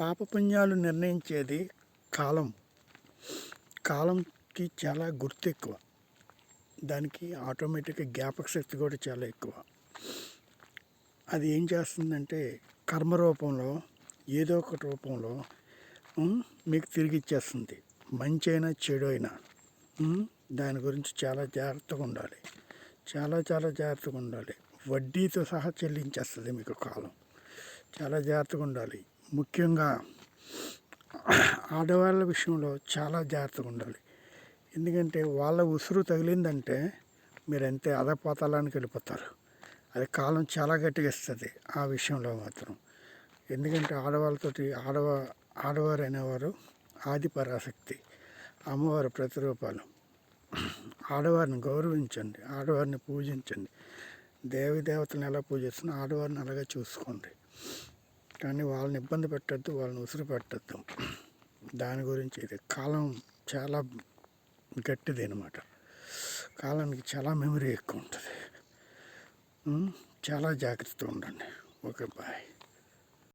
పాపపుణ్యాలు నిర్ణయించేది కాలం. కాలంకి చాలా గుర్తు ఎక్కువ దానికి ఆటోమేటిక్గా జ్ఞాపక శక్తి కూడా చాలా ఎక్కువ. అది ఏం చేస్తుందంటే కర్మ రూపంలో ఏదో ఒక రూపంలో మీకు తిరిగి ఇచ్చేస్తుంది. మంచి అయినా చెడు అయినా దాని గురించి చాలా జాగ్రత్తగా ఉండాలి. చాలా చాలా జాగ్రత్తగా ఉండాలి. వడ్డీతో సహా చెల్లించేస్తుంది మీకు కాలం. చాలా జాగ్రత్తగా ఉండాలి. ముఖ్యంగా ఆడవాళ్ళ విషయంలో చాలా జాగ్రత్తగా ఉండాలి. ఎందుకంటే వాళ్ళ ఉసురు తగిలిందంటే మీరు అంతే అధపాతాలానికి వెళ్ళిపోతారు. అది కాలం చాలా గట్టిగా ఇస్తుంది ఆ విషయంలో మాత్రం. ఎందుకంటే ఆడవాళ్ళతోటి ఆడవ ఆడవారు అనేవారు ఆది పరాశక్తి అమ్మవారు ప్రతిరూపాలు. ఆడవారిని గౌరవించండి ఆడవారిని పూజించండి. దేవి దేవతలను ఎలా పూజిస్తున్నా ఆడవారిని అలాగే చూసుకోండి. కానీ వాళ్ళని ఇబ్బంది పెట్టద్దు వాళ్ళని ఉసిరి పెట్టద్దు. దాని గురించి ఇది కాలం చాలా గట్టిది అనమాట కాలానికి చాలా మెమరీ ఎక్కువ ఉంటుంది. చాలా జాగ్రత్తగా ఉండండి. Okay bye.